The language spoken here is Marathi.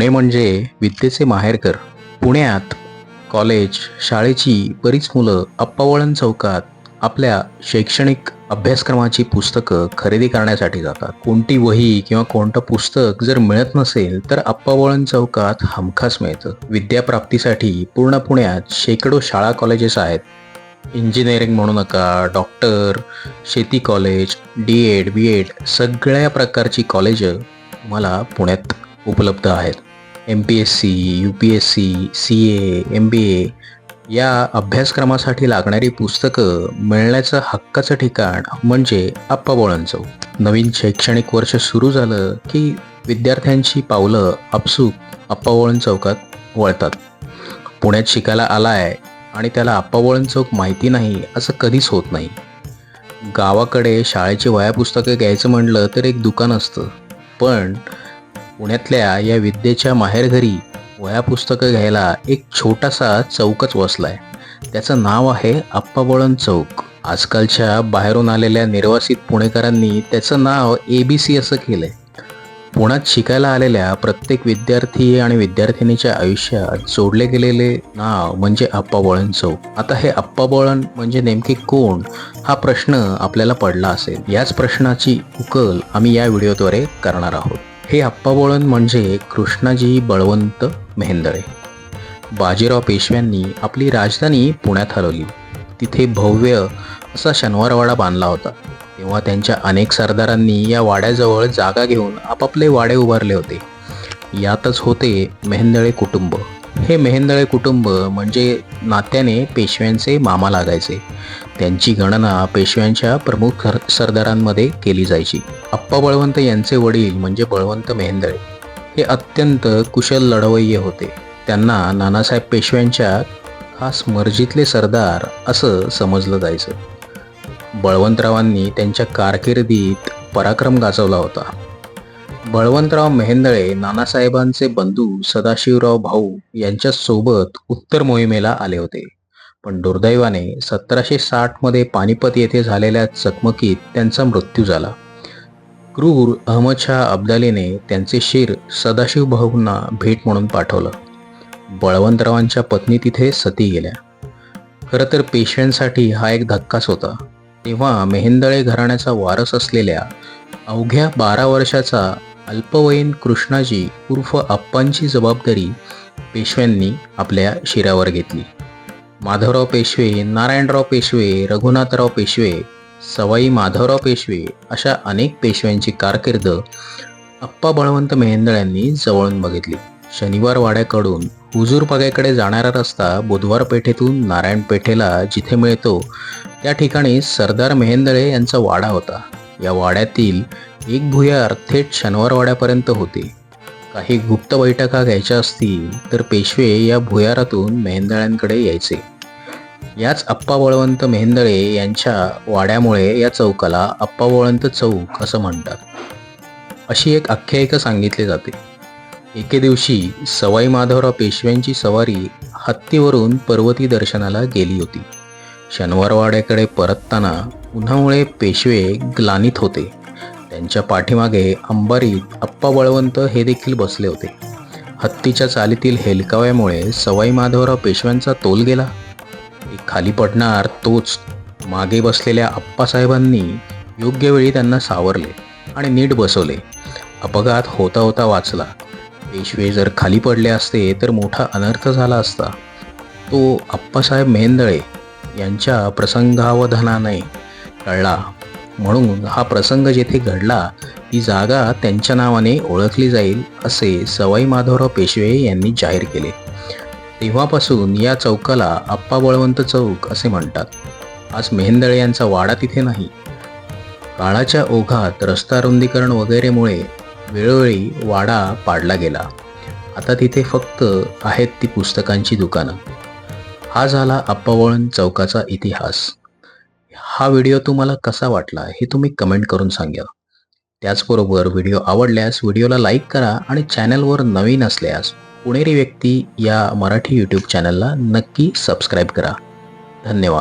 पुणे म्हणजे विद्येचे माहेरकर पुण्यात कॉलेज शाळेची बरीच मुलं अप्पावळण चौकात आपल्या शैक्षणिक अभ्यासक्रमाची पुस्तकं खरेदी करण्यासाठी जातात. कोणती वही किंवा कोणतं पुस्तक जर मिळत नसेल तर अप्पावळण चौकात हमखास मिळतं. विद्याप्राप्तीसाठी पूर्ण पुण्यात शेकडो शाळा कॉलेजेस आहेत. इंजिनिअरिंग म्हणू नका डॉक्टर शेती college D Ed B Ed सगळ्या प्रकारची कॉलेजं मला पुण्यात उपलब्ध आहेत. M P S C U P S C C A M B A या अभ्यासक्रमासाठी लागणारी पुस्तकं मिळण्याचं हक्काचं ठिकाण म्हणजे आप्पा बोळण चौक नवीन शैक्षणिक वर्ष सुरू झालं की विद्यार्थ्यांची पावलं आपसूक आप्पा चौकात वळतात. पुण्यात शिकायला आला आहे आणि त्याला अप्पा बोळण चौक माहिती नाही असं कधीच होत नाही. गावाकडे शाळेची वया पुस्तकं घ्यायचं म्हणलं तर एक दुकान असतं. पण पुण्यातल्या या विद्येच्या माहेरघरी वया पुस्तकं घ्यायला एक छोटासा चौकच वसलाय. त्याचं नाव आहे अप्पाबोळण चौक. आजकालच्या बाहेरून आलेल्या निर्वासित पुणेकरांनी त्याचं नाव ए बी सी असं केलंय. पुण्यात शिकायला आलेल्या प्रत्येक विद्यार्थी आणि विद्यार्थिनीच्या आयुष्यात जोडले गेलेले नाव म्हणजे अप्पाबोळण चौक. आता हे अप्पाबोळण म्हणजे नेमके कोण? हा प्रश्न आपल्याला पडला असेल. याच प्रश्नाची उकल आम्ही या व्हिडिओद्वारे करणार आहोत. हे आप्पा बोळण म्हणजे कृष्णाजी बळवंत मेहेंदळे. बाजीराव पेशव्यांनी आपली राजधानी पुण्यात हलवली. तिथे भव्य असा शनिवारवाडा बांधला होता. तेव्हा त्यांच्या अनेक सरदारांनी या वाड्याजवळ जागा घेऊन आपापले वाडे उभारले होते. यातच होते मेहेंदळे कुटुंब. हे मेहेंदळे कुटुंब म्हणजे नात्याने पेशव्यांचे मामा लागायचे. त्यांची गणना पेशव्यांच्या प्रमुख सरदारांमध्ये केली जायची. अप्पा बळवंत यांचे वडील म्हणजे बळवंत मेहेंदळे. हे अत्यंत कुशल लढवय्ये होते. त्यांना नानासाहेब पेशव्यांच्या खास मर्जीतले सरदार असं समजलं जायचं. बळवंतरावांनी त्यांच्या कारकिर्दीत पराक्रम गाजवला होता. बळवंतराव मेहेंदळे नानासाहेबांचे बंधू सदाशिवराव भाऊ यांच्या सोबत उत्तर मोहिमेला आले होते. पण दुर्दैवाने सतराशे साठमध्ये पानिपत येथे झालेल्या चकमकीत त्यांचा मृत्यू झाला. क्रूर अहमदशाह अब्दालीने त्यांचे शिर सदाशिव भाऊंना भेट म्हणून पाठवलं. बळवंतरावांच्या पत्नी तिथे सती गेल्या. खरं तर पेशव्यांसाठी हा एक धक्काच होता. तेव्हा मेहेंदळे घराण्याचा वारस असलेल्या अवघ्या बारा वर्षाचा अल्पवयीन कृष्णाजी उर्फ आप्पांची जबाबदारी पेशव्यांनी आपल्या शिरावर घेतली. माधवराव पेशवे नारायणराव पेशवे रघुनाथराव पेशवे सवाई माधवराव पेशवे अशा अनेक पेशव्यांची कारकीर्द अप्पा बळवंत मेहेंदळ्यांनी जवळून बघितली. शनिवार वाड्याकडून हुजूर जाणारा रस्ता बुधवार पेठेतून नारायण पेठेला जिथे मिळतो त्या ठिकाणी सरदार मेहेंदळे यांचा वाडा होता. या वाड्यातील एक भुयार थेट शनिवारवाड्यापर्यंत होते. काही गुप्त बैठका घ्यायच्या असतील तर पेशवे या भुयारातून मेहेंदळ्यांकडे यायचे. याच अप्पा बळवंत मेहेंदळे यांच्या वाड्यामुळे या चौकाला अप्पा बळवंत चौक असं म्हणतात. अशी एक आख्यायिका सांगितली जाते. एके दिवशी सवाई माधवराव पेशव्यांची सवारी हत्तीवरून पर्वती दर्शनाला गेली होती. शनिवारवाड्याकडे परतताना उन्हामुळे पेशवे ग्लानित होते. त्यांच्या पाठीमागे अंबारीत अप्पा बळवंत हे देखील बसले होते. हत्तीच्या चालीतील हेलकाव्यामुळे सवाई माधवराव पेशव्यांचा तोल गेला. खाली पडणार तोच मागे बसलेल्या आप्पासाहेबांनी योग्य वेळी त्यांना सावरले आणि नीट बसवले. अपघात होता होता वाचला. पेशवे जर खाली पडले असते तर मोठा अनर्थ झाला असता. तो आप्पासाहेब मेहेंदळे यांच्या प्रसंगावधानाने कळला म्हणून हा प्रसंग जेथे घडला ती जागा त्यांच्या नावाने ओळखली जाईल असे सवाई माधवराव पेशवे यांनी जाहीर केले. तेव्हापासून या चौकाला आप्पा बळवंत चौक असे म्हणतात. आज मेहेंदळे यांचा वाडा तिथे नाही. काळाच्या ओघात रस्ता रुंदीकरण वगैरेमुळे वेळोवेळी वाडा पाडला गेला. आता तिथे फक्त आहेत ती पुस्तकांची दुकानं. हा झाला अप्पावळण चौकाचा इतिहास. हा व्हिडिओ तुम्हाला कसा वाटला हे तुम्ही कमेंट करून सांगा. त्याचबरोबर व्हिडिओ आवडल्यास व्हिडिओला लाईक करा आणि चॅनलवर नवीन असल्यास पुणेरी व्यक्ती या मराठी यूट्यूब चॅनलला नक्की सबस्क्राईब करा. धन्यवाद.